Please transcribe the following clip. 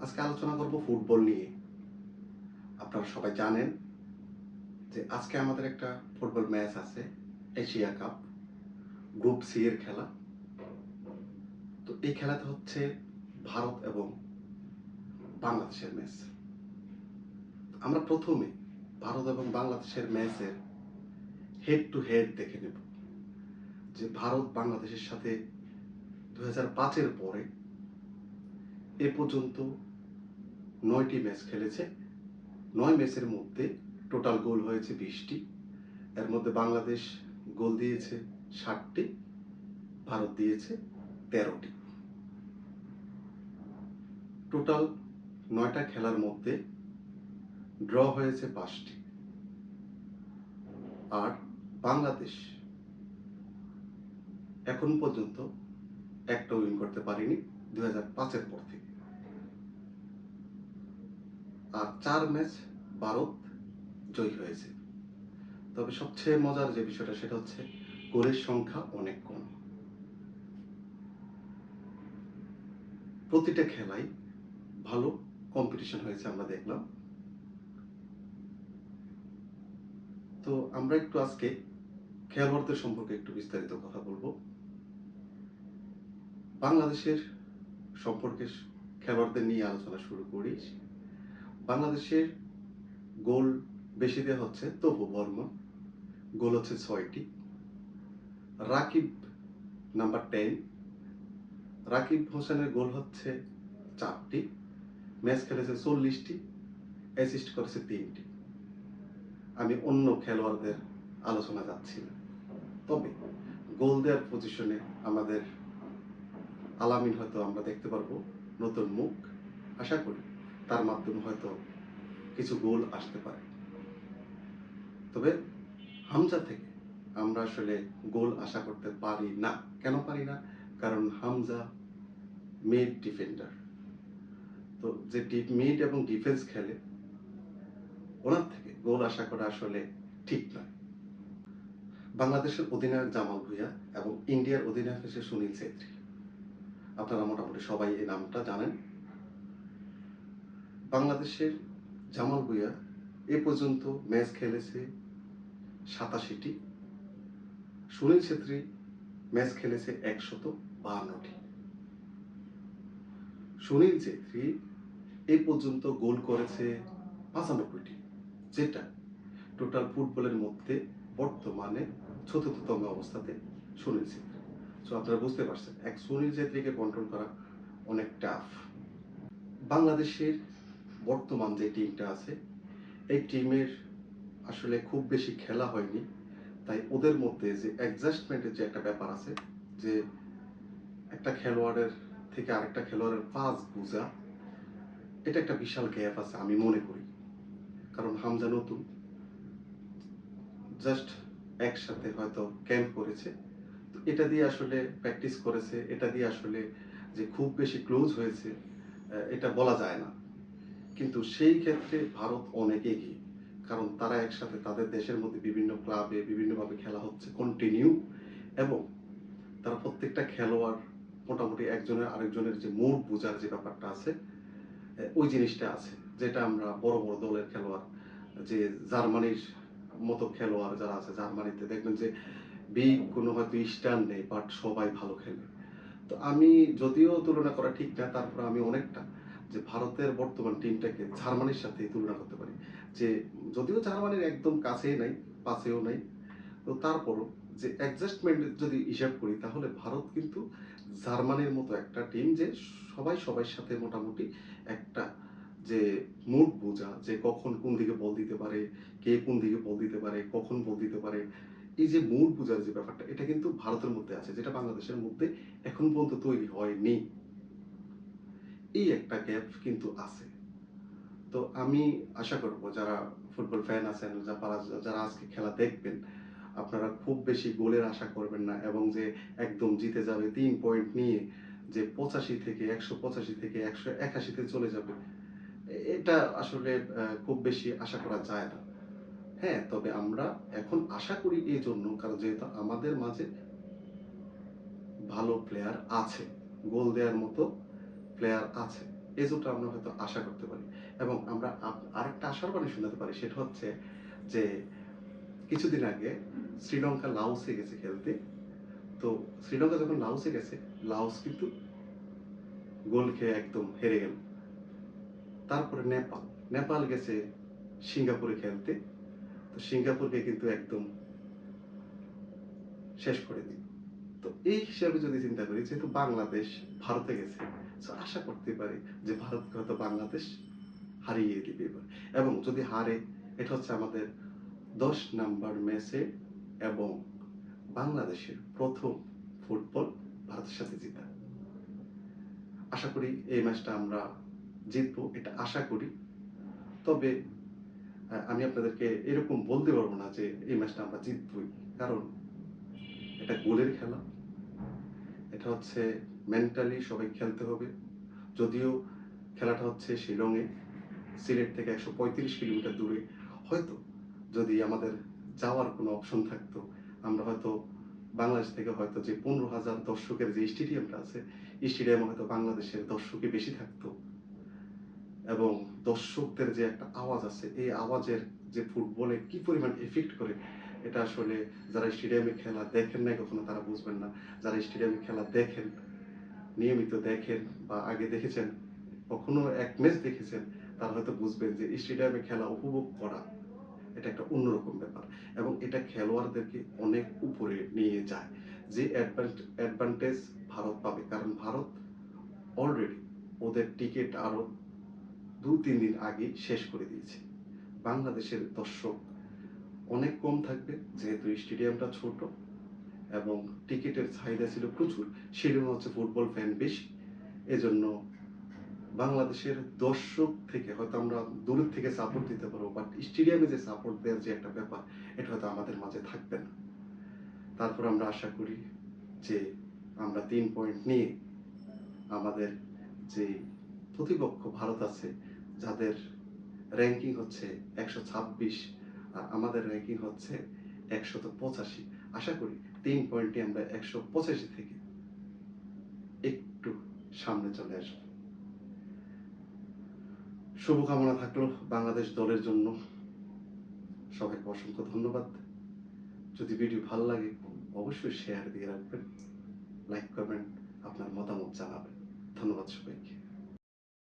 আজকে আলোচনা করব ফুটবল নিয়ে। আপনারা সবাই জানেন যে আজকে আমাদের একটা ফুটবল ম্যাচ আছে, এশিয়া কাপ, গ্রুপ সি এর খেলা। তো এই খেলাতে হচ্ছে ভারত এবং বাংলাদেশের ম্যাচ। আমরা প্রথমে ভারত এবং বাংলাদেশের ম্যাচের হেড টু হেড দেখে নেব। যে ভারত বাংলাদেশের সাথে দু হাজার পাঁচের পরে এ পর্যন্ত নয়টি ম্যাচ খেলেছে। নয় ম্যাচের মধ্যে টোটাল গোল হয়েছে বিশটি। এর মধ্যে বাংলাদেশ গোল দিয়েছে ষাটটি, ভারত দিয়েছে তেরোটি। টোটাল নয়টা খেলার মধ্যে ড্র হয়েছে পাঁচটি। আর বাংলাদেশ এখন পর্যন্ত একটা উইন করতে পারেনি দুই হাজার পাঁচের পর থেকে। আর চার ম্যাচ ভারত জয়ী হয়েছে। তবে সবচেয়ে মজার যে বিষয়টা, সেটা হচ্ছে গোলের সংখ্যা অনেক কম। প্রতিটা খেলাই ভালো কম্পিটিশন হয়েছে আমরা দেখলাম। তো আমরা একটু আজকে খেলোয়াড়দের সম্পর্কে একটু বিস্তারিত কথা বলব। বাংলাদেশের সম্পর্কে খেলোয়াড়দের নিয়ে আলোচনা শুরু করি। বাংলাদেশের গোল বেশি দেওয়া হচ্ছে, তবু বর্মা। গোল হচ্ছে ছয়টি। Rakib number ten. রাকিব হোসেনের গোল হচ্ছে চারটি। ম্যাচ খেলেছে চল্লিশটি অ্যাসিস্ট করেছে তিনটি। আমি অন্য খেলোয়াড়দের আলোচনা যাচ্ছি না। তবে গোল দেওয়ার পজিশনে আমাদের আলামিন হয়তো আমরা দেখতে পারব। নতুন মুখ। আশা করি তার মাধ্যমে হয়তো কিছু গোল আসতে পারে। তবে হামজা থেকে আমরা আসলে গোল আশা করতে পারি না। কেন পারি না? কারণ হামজা মিড ডিফেন্ডার তো যে মিড এবং ডিফেন্স খেলে, ওনার থেকে গোল আশা করা আসলে ঠিক নয় বাংলাদেশের অধিনায়ক জামাল ভুঁইয়া এবং ইন্ডিয়ার অধিনায়ক হচ্ছে সুনীল ছেত্রী। আপনারা মোটামুটি সবাই এই নামটা জানেন। বাংলাদেশের জামাল ভুঁইয়া এ পর্যন্ত ম্যাচ খেলেছে সাতাশিটি। সুনীল ছেত্রী ম্যাচ খেলেছে একশত বাহান্নটি। সুনীল ছেত্রী এ পর্যন্ত গোল করেছে পঁচানব্বইটি, যেটা টোটাল ফুটবলের মধ্যে বর্তমানে চতুর্থতম অবস্থাতে সুনীল ছেত্রী। সো আপনারা বুঝতে পারছেন, এক সুনীল ছেত্রীকে কন্ট্রোল করা অনেক টাফ বাংলাদেশের বর্তমান যে টিমটা আছে, এই টিমের আসলে খুব বেশি খেলা হয়নি। তাই ওদের মধ্যে যে অ্যাডজাস্টমেন্টের যে একটা ব্যাপার আছে, যে একটা খেলোয়াড়ের থেকে আরেকটা খেলোয়াড়ের পাস বোঝা, এটা একটা বিশাল গ্যাপ আছে আমি মনে করি। কারণ হামজা নতুন জাস্ট একসাথে হয়তো ক্যাম্প করেছে। তো এটা দিয়ে আসলে প্র্যাকটিস করেছে, এটা দিয়ে আসলে যে খুব বেশি ক্লোজ হয়েছে এটা বলা যায় না। কিন্তু সেই ক্ষেত্রে ভারত অনেক এগিয়ে। কারণ তারা একসাথে তাদের দেশের মধ্যে বিভিন্ন ক্লাবে বিভিন্নভাবে খেলা হচ্ছে কন্টিনিউ এবং তারা প্রত্যেকটা খেলোয়াড় মোটামুটি একজনের আরেকজনের যে মুড বোঝার যে ব্যাপারটা আছে ওই জিনিসটা আছে, যেটা আমরা বড় বড় দলের খেলোয়াড়, যে জার্মানির মতো খেলোয়াড় যারা আছে জার্মানিতে, দেখবেন যে বিগ কোনো হয়তো স্টার নেই বাট সবাই ভালো খেলে। তো আমি যদিও তুলনা করা ঠিক না, তারপর আমি অনেকটা যে ভারতের বর্তমান টিমটাকে জার্মানির সাথে তুলনা করতে পারি। যে যদিও জার্মানির একদম কাছেই নাই, পাশেও নাই, তো তারপরও যে অ্যাডজাস্টমেন্ট যদি হিসাব করি, তাহলে ভারত কিন্তু জার্মানির মতো একটা টিম যে সবাই সবার সাথে মোটামুটি একটা যে মুড বোঝা, যে কখন কোন দিকে বল দিতে পারে, কে কোন দিকে বল দিতে পারে, কখন বল দিতে পারে, এই যে মুড বোঝার যে ব্যাপারটা, এটা কিন্তু ভারতের মধ্যে আছে, যেটা বাংলাদেশের মধ্যে এখন পর্যন্ত তৈরি হয়নি। এই একটা গ্যাপ কিন্তু আছে। তো আমি আশা করব যারা ফুটবল ফ্যান আছেন যারা যারা আজকে খেলা দেখবেন, আপনারা খুব বেশি গোলের আশা করবেন না এবং যে একদম জিতে যাবে তিন পয়েন্ট নিয়ে যে পঁচাশি থেকে একশো পঁচাশি থেকে একশো একাশিতে চলে যাবে এটা আসলে খুব বেশি আশা করা যায় না। হ্যাঁ তবে আমরা এখন আশা করি এই জন্য, কারণ যেহেতু আমাদের মাঝে ভালো প্লেয়ার আছে, গোল দেওয়ার মতো প্লেয়ার আছে। এই জোরটা আমরা হয়তো আশা করতে পারি। এবং আমরা আরেকটা আশার বাণী শোনাতে পারি, সেটা হচ্ছে যে কিছুদিন আগে শ্রীলঙ্কা লাওসে গেছে খেলতে। তো শ্রীলঙ্কা যখন লাওসে গেছে, লাওস কিন্তু গোল খেয়ে একদম হেরে গেল। তারপরে নেপাল। নেপাল গেছে সিঙ্গাপুরে খেলতে। তো সিঙ্গাপুরকে কিন্তু একদম শেষ করে দিল। তো এই হিসাবে যদি চিন্তা করি, যেহেতু বাংলাদেশ ভারতে গেছে তো আশা করতে পারি যে ভারতকে হয়তো বাংলাদেশ হারিয়ে দিবে এবার। এবং যদি হারে, এটা হচ্ছে আমাদের দশ নাম্বার ম্যাচে এবং বাংলাদেশের প্রথম ফুটবল ভারতের সাথে জিতা। আশা করি এই ম্যাচটা আমরা জিতবো, এটা আশা করি। তবে আমি আপনাদেরকে এরকম বলতে পারব না যে এই ম্যাচটা আমরা জিতবই। কারণ, এটা গোলের খেলা। এটা হচ্ছে মেন্টালি সবাই খেলতে হবে। যদিও খেলাটা হচ্ছে শিলংয়ে সিলেট থেকে একশো পঁয়ত্রিশ কিলোমিটার দূরে। হয়তো যদি আমাদের যাওয়ার কোনো অপশন থাকতো, আমরা হয়তো বাংলাদেশ থেকে হয়তো যে পনেরো হাজার দর্শকের যে স্টেডিয়ামটা আছে স্টেডিয়ামে হয়তো বাংলাদেশের দর্শকই বেশি থাকতো। এবং দর্শকদের যে একটা আওয়াজ আছে, এই আওয়াজের যে ফুটবলে কি পরিমাণ এফেক্ট করে, এটা আসলে যারা স্টেডিয়ামে খেলা দেখেন নাই কখনো তারা বুঝবেন না। যারা স্টেডিয়ামে খেলা দেখেন নিয়মিত দেখেন বা আগে দেখেছেন, কখনো এক ম্যাচ দেখেছেন, তারা হয়তো বুঝবেন যে স্টেডিয়ামে খেলা উপভোগ করা, এটা একটা অন্যরকম ব্যাপার। এবং এটা খেলোয়াড়দেরকে অনেক উপরে নিয়ে যায়, যে অ্যাডভান্টেজ ভারত পাবে। কারণ ভারত অলরেডি ওদের টিকিট আরও দু তিন দিন আগে শেষ করে দিয়েছে। বাংলাদেশের দর্শক অনেক কম থাকবে, যেহেতু স্টেডিয়ামটা ছোট। এবং টিকিটের চাহিদা ছিল প্রচুর সেজন্য হচ্ছে ফুটবল ফ্যান বেশি। এজন্য বাংলাদেশের দর্শক থেকে হয়তো আমরা দূরের থেকে সাপোর্ট দিতে পারব বাট স্টেডিয়ামে যে সাপোর্ট দেওয়ার যে একটা ব্যাপার, এটা হয়তো আমাদের মাঝে থাকবে না। তারপর আমরা আশা করি যে আমরা তিন পয়েন্ট নিয়ে আমাদের যে প্রতিপক্ষ ভারত আছে, যাদের র্যাঙ্কিং হচ্ছে একশো ছাব্বিশ আর আমাদের র্যাঙ্কিং হচ্ছে একশত পঁচাশি। আশা করি তিন পয়েন্টে আমরা একশো পঁচাশি থেকে একটু সামনে চলে আসব। শুভকামনা থাকল বাংলাদেশ দলের জন্য। সবাইকে অসংখ্য ধন্যবাদ। যদি ভিডিও ভালো লাগে, অবশ্যই শেয়ার দিয়ে রাখবেন। লাইক করবেন আপনার মতামত জানাবেন। ধন্যবাদ সবাইকে।